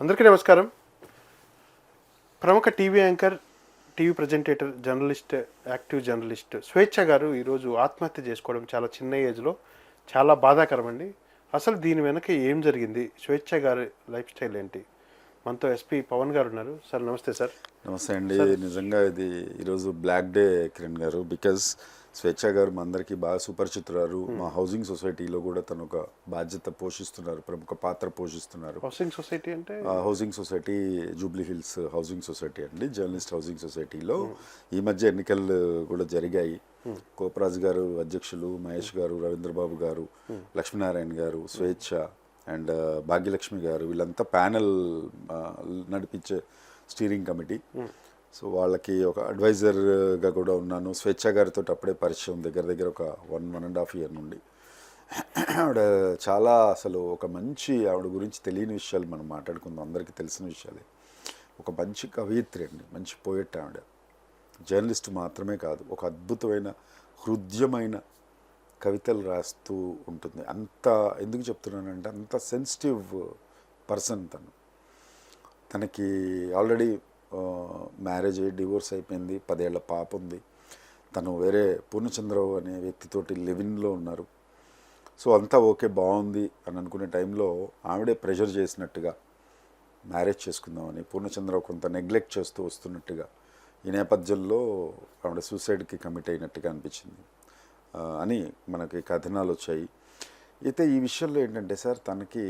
అందరికీ నమస్కారం. ప్రముఖ TV anchor TV presenter journalist active journalist స్వేచ్ఛ గారు ఈరోజు ఆత్మహత్య చేసుకోవడం చాలా చిన్న ఏజ్లో చాలా బాధాకరం అండి అసలు దీని వెనక ఏం జరిగింది? స్వేచ్ఛ గారి లైఫ్ స్టైల్ ఏంటి? మనతో ఎస్పీ పవన్ గారు ఉన్నారు. సార్ నమస్తే సార్. నమస్తే అండి. నిజంగా ఇది ఈరోజు బ్లాక్ డే కిరణ్ గారు. బికాజ్ స్వేచ్ఛ గారు మా అందరికీ బాగా సుపరిచితురారు మా హౌసింగ్ సొసైటీలో కూడా తను ఒక బాధ్యత పోషిస్తున్నారు ప్రముఖ పాత్ర పోషిస్తున్నారు. హౌసింగ్ సొసైటీ అంటే? Housing society Jubilee Hills housing society అండి. జర్నలిస్ట్ హౌసింగ్ సొసైటీలో ఈ మధ్య ఎన్నికలు కూడా జరిగాయి. కోపరాజు గారు అధ్యక్షులు మహేష్ గారు రవీంద్రబాబు గారు లక్ష్మీనారాయణ గారు స్వేచ్ఛ అండ్ భాగ్యలక్ష్మి గారు వీళ్ళంతా ప్యానెల్ నడిపించే స్టీరింగ్ కమిటీ. సో వాళ్ళకి ఒక అడ్వైజర్గా కూడా ఉన్నాను. స్వేచ్ఛ గారితో అప్పుడే పరిచయం దగ్గర దగ్గర ఒక one one and half year నుండి. ఆవిడ చాలా అసలు ఒక మంచి ఆవిడ గురించి తెలియని విషయాలు మనం మాట్లాడుకుందాం. అందరికీ తెలిసిన విషయాలే. ఒక మంచి కవయిత్రి అండి. మంచి పోయెట్ ఆవిడ. జర్నలిస్ట్ మాత్రమే కాదు ఒక అద్భుతమైన హృద్యమైన కవితలు రాస్తూ ఉంటుంది. అంత ఎందుకు చెప్తున్నానంటే అంత సెన్సిటివ్ పర్సన్ తను. తనకి ఆల్రెడీ మ్యారేజ్ డివోర్స్ అయిపోయింది పదేళ్ళ పాప ఉంది. తను వేరే పూర్ణచంద్రరావు అనే వ్యక్తితోటి లివిన్లో ఉన్నారు. సో అంతా ఓకే బాగుంది అని అనుకునే టైంలో ఆవిడే ప్రెషర్ చేసినట్టుగా మ్యారేజ్ చేసుకుందామని పూర్ణచంద్రరావు కొంత నెగ్లెక్ట్ చేస్తూ వస్తున్నట్టుగా ఈ నేపథ్యంలో ఆవిడ సూసైడ్కి కమిట్ అయినట్టుగా అనిపించింది. అని మనకి కథనాలు వచ్చాయి. అయితే ఈ విషయంలో ఏంటంటే సార్ తనకి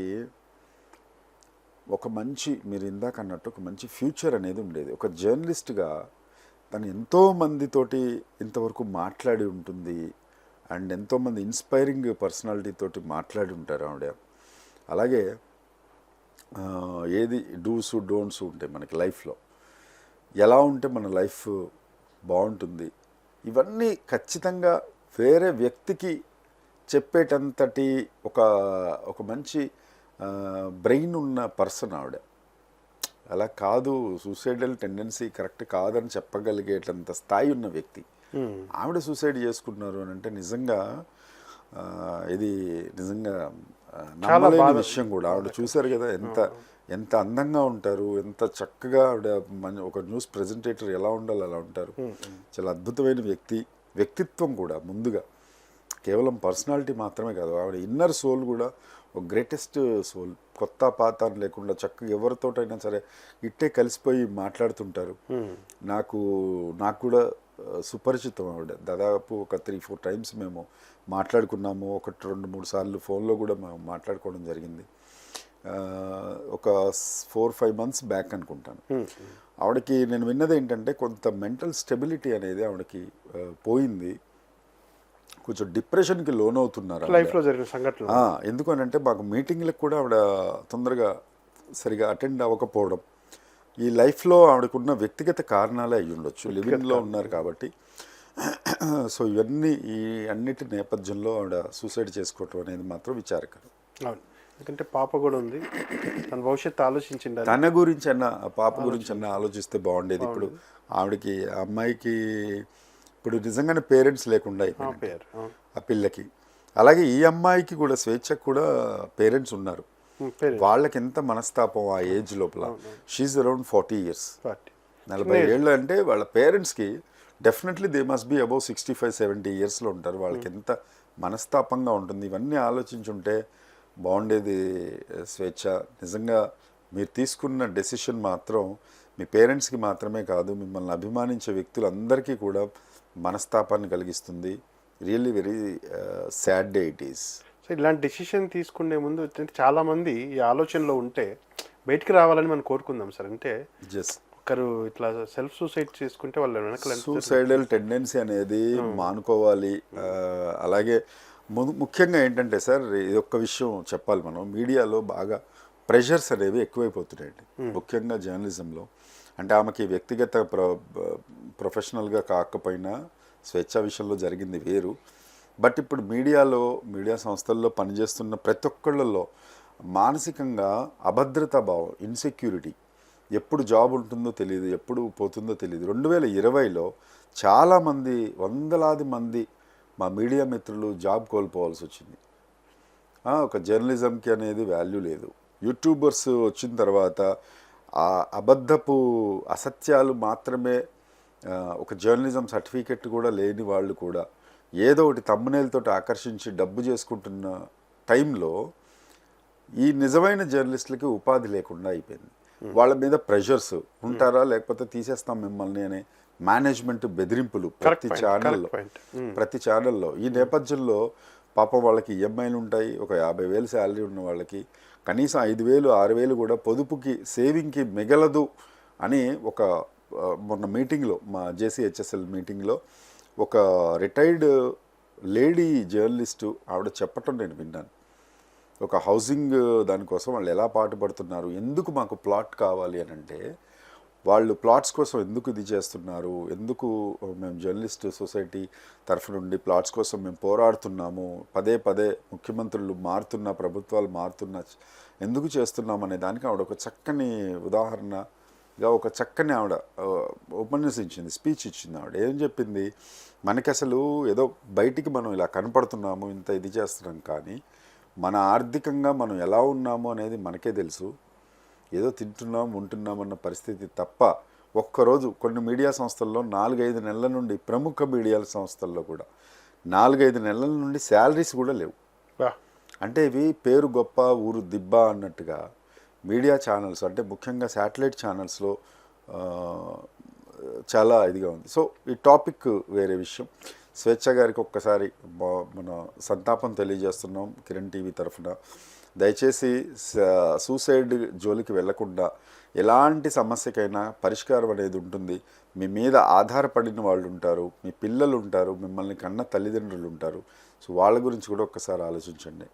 ఒక మంచి మీరు ఇందాక అన్నట్టు ఒక మంచి ఫ్యూచర్ అనేది ఉండేది. ఒక జర్నలిస్ట్గా తను ఎంతో మందితోటి ఇంతవరకు మాట్లాడి ఉంటుంది. అండ్ ఎంతోమంది ఇన్స్పైరింగ్ పర్సనాలిటీ తోటి మాట్లాడి ఉంటారు ఆవిడ. అలాగే ఏది డూస్ డోంట్స్ ఉంటాయి మనకి లైఫ్లో. ఎలా ఉంటే మన లైఫ్ బాగుంటుంది. ఇవన్నీ ఖచ్చితంగా వేరే వ్యక్తికి చెప్పేటంతటి ఒక ఒక మంచి బ్రెయిన్ ఉన్న పర్సన్ ఆవిడ. అలా కాదు సూసైడల్ టెండెన్సీ కరెక్ట్ కాదని చెప్పగలిగేటంత స్థాయి ఉన్న వ్యక్తి. ఆవిడ సూసైడ్ చేసుకున్నారు అని అంటే నిజంగా ఇది నిజంగా నమ్మలేని విషయం కూడా. ఆవిడ చూశారు కదా ఎంత ఎంత అందంగా ఉంటారు ఎంత చక్కగా ఆవిడ మన ఒక న్యూస్ ప్రెజెంటేటర్ ఎలా ఉండాలి అలా ఉంటారు. చాలా అద్భుతమైన వ్యక్తి వ్యక్తిత్వం కూడా ముందుగా. కేవలం పర్సనాలిటీ మాత్రమే కాదు ఆవిడ ఇన్నర్ సోల్ కూడా ఒక గ్రేటెస్ట్ సోల్ కొత్త పాత లేకుండా చక్కగా ఎవరితోటైనా సరే ఇట్టే కలిసిపోయి మాట్లాడుతుంటారు. నాకు నాకు కూడా సుపరిచితం ఆవిడ. దాదాపు ఒక త్రీ ఫోర్ టైమ్స్ మేము మాట్లాడుకున్నాము. ఒకటి రెండు మూడు సార్లు ఫోన్లో కూడా మేము మాట్లాడుకోవడం జరిగింది. ఒక ఫోర్ ఫైవ్ మంత్స్ బ్యాక్ అనుకుంటాను. ఆవిడకి నేను విన్నది ఏంటంటే కొంత మెంటల్ స్టెబిలిటీ అనేది ఆవిడకి పోయింది. కొంచెం డిప్రెషన్కి లోన్ అవుతున్నారు ఆవిడ. లైఫ్లో జరిగిన సంఘటన ఆ, ఎందుకు అని అంటే మాకు మీటింగ్లకు కూడా ఆవిడ తొందరగా సరిగా అటెండ్ అవ్వకపోవడం ఈ లైఫ్లో ఆవిడకున్న వ్యక్తిగత కారణాలే అయి ఉండొచ్చు లివింగ్లో ఉన్నారు కాబట్టి. సో ఇవన్నీ ఈ అన్నిటి నేపథ్యంలో ఆవిడ సూసైడ్ చేసుకోవటం అనేది మాత్రం విచారకరం. అవును. ఎందుకంటే పాప కూడా ఉంది. తన భవిష్యత్తు ఆలోచించిండాలి. తన గురించి అన్న పాప గురించి అన్న ఆలోచిస్తే బాగుండేది. ఇప్పుడు ఆవిడకి అమ్మాయికి ఇప్పుడు నిజంగానే పేరెంట్స్ లేకుండా అవును. ఆ. పిల్లకి. అలాగే ఈ అమ్మాయికి కూడా స్వేచ్ఛకు కూడా పేరెంట్స్ ఉన్నారు. వాళ్ళకి ఎంత మనస్తాపం ఆ ఏజ్ లోపల. షీఈ్ అరౌండ్ ఫార్టీ ఇయర్స్ నలభై ఏళ్ళు అంటే వాళ్ళ పేరెంట్స్కి definitely they must be above sixty five seventy ఇయర్స్లో ఉంటారు. వాళ్ళకి ఎంత మనస్తాపంగా ఉంటుంది. ఇవన్నీ ఆలోచించుంటే బాగుండేది స్వేచ్ఛ. నిజంగా మీరు తీసుకున్న డెసిషన్ మాత్రం మీ పేరెంట్స్కి మాత్రమే కాదు మిమ్మల్ని అభిమానించే వ్యక్తులందరికీ కూడా మనస్తాపాన్ని కలిగిస్తుంది. Really very sad day it is so ఇలాంటి డెసిషన్ తీసుకునే ముందు ఏంటంటే చాలా మంది ఈ ఆలోచనలో ఉంటే బయటికి రావాలని మనం కోరుకుందాం సార్. అంటే జస్ట్ ఒకరు ఇట్లా సెల్ఫ్ సూసైడ్ చేసుకుంటే వాళ్ళ వెనకాల ఎంత సూసైడల్ టెండెన్సీ అనేది మానుకోవాలి. ఆ, అలాగే ముఖ్యంగా ఏంటంటే సార్ ఇది ఒక్క విషయం చెప్పాలి మనం. మీడియాలో బాగా ప్రెషర్స్ అనేవి ఎక్కువైపోతున్నాయండి. ముఖ్యంగా జర్నలిజంలో అంటే ఆమెకి వ్యక్తిగత ప్ర ప్రొఫెషనల్గా కాకపోయినా స్వేచ్ఛ విషయంలో జరిగింది వేరు. బట్ ఇప్పుడు మీడియాలో మీడియా సంస్థల్లో పనిచేస్తున్న ప్రతి ఒక్కళ్ళల్లో మానసికంగా అభద్రతా భావం ఇన్సెక్యూరిటీ ఎప్పుడు జాబ్ ఉంటుందో తెలియదు ఎప్పుడు పోతుందో తెలియదు రెండు వేల ఇరవైలో చాలామంది వందలాది మంది మా మీడియా మిత్రులు జాబ్ కోల్పోవాల్సి వచ్చింది. ఒక జర్నలిజంకి అనేది వాల్యూ లేదు. యూట్యూబర్స్ వచ్చిన తర్వాత ఆ అబద్ధపు అసత్యాలు మాత్రమే ఒక జర్నలిజం సర్టిఫికెట్ కూడా లేని వాళ్ళు కూడా ఏదో ఒకటి తమ్మునేలతోటి ఆకర్షించి డబ్బు చేసుకుంటున్న టైంలో ఈ నిజమైన జర్నలిస్టులకి ఉపాధి లేకుండా అయిపోయింది. వాళ్ళ మీద ప్రెషర్స్ ఉంటారా? లేకపోతే తీసేస్తాం మిమ్మల్ని అనే మేనేజ్మెంట్ బెదిరింపులు ప్రతి ఛానల్లో point. ప్రతి ఛానల్లో ఈ నేపథ్యంలో పాపం వాళ్ళకి ఈఎంఐలు ఉంటాయి. ఒక యాభై వేలు శాలరీ ఉన్న వాళ్ళకి కనీసం ఐదు వేలు ఆరు వేలు కూడా పొదుపుకి సేవింగ్కి మిగలదు అని ఒక మొన్న మీటింగ్లో మా జేసీహెచ్ఎస్ఎల్ మీటింగ్లో ఒక రిటైర్డ్ లేడీ జర్నలిస్టు ఆవిడ చెప్పటం నేను విన్నాను. ఒక హౌసింగ్ దానికోసం వాళ్ళు ఎలా పాటుపడుతున్నారు ఎందుకు మాకు ప్లాట్ కావాలి అని అంటే వాళ్ళు ప్లాట్స్ కోసం ఎందుకు ఇది చేస్తున్నారు ఎందుకు మేము జర్నలిస్ట్ సొసైటీ తరఫు నుండి ప్లాట్స్ కోసం మేము పోరాడుతున్నాము పదే పదే ముఖ్యమంత్రులు మారుతున్న ప్రభుత్వాలు మారుతున్న ఎందుకు చేస్తున్నాం అనే దానికి ఆవిడ ఒక చక్కని ఉదాహరణ ఉదాహరణగా ఒక చక్కని ఆవిడ ఉపన్యసించింది స్పీచ్ ఇచ్చింది ఆవిడ. ఏం చెప్పింది? మనకి అసలు ఏదో బయటికి మనం ఇలా కనపడుతున్నాము ఇంత ఇది చేస్తున్నాం కానీ మన ఆర్థికంగా మనం ఎలా ఉన్నాము అనేది మనకే తెలుసు. ఏదో తింటున్నాం ఉంటున్నాం అన్న పరిస్థితి తప్ప ఒక్కరోజు కొన్ని మీడియా సంస్థల్లో నాలుగైదు నెలల నుండి ప్రముఖ మీడియా సంస్థల్లో కూడా నాలుగైదు నెలల నుండి శాలరీస్ కూడా లేవు. అంటే ఇవి పేరు గొప్ప ఊరు దిబ్బ అన్నట్టుగా మీడియా ఛానల్స్ అంటే ముఖ్యంగా శాటిలైట్ ఛానల్స్లో చాలా ఇదిగా ఉంది. సో ఈ టాపిక్ వేరే విషయం. స్వేచ్ఛ గారికి ఒక్కసారి మన సంతాపం తెలియజేస్తున్నాం కిరణ్ టీవీ తరఫున. దయచేసి సూసైడ్ జోలికి వెళ్ళకుండా ఎలాంటి సమస్యకైనా పరిష్కారం అనేది ఉంటుంది. మీ మీద ఆధారపడిన వాళ్ళు ఉంటారు మీ పిల్లలు ఉంటారు మిమ్మల్ని కన్న తల్లిదండ్రులు ఉంటారు. సో వాళ్ళ గురించి కూడా ఒక్కసారి ఆలోచించండి.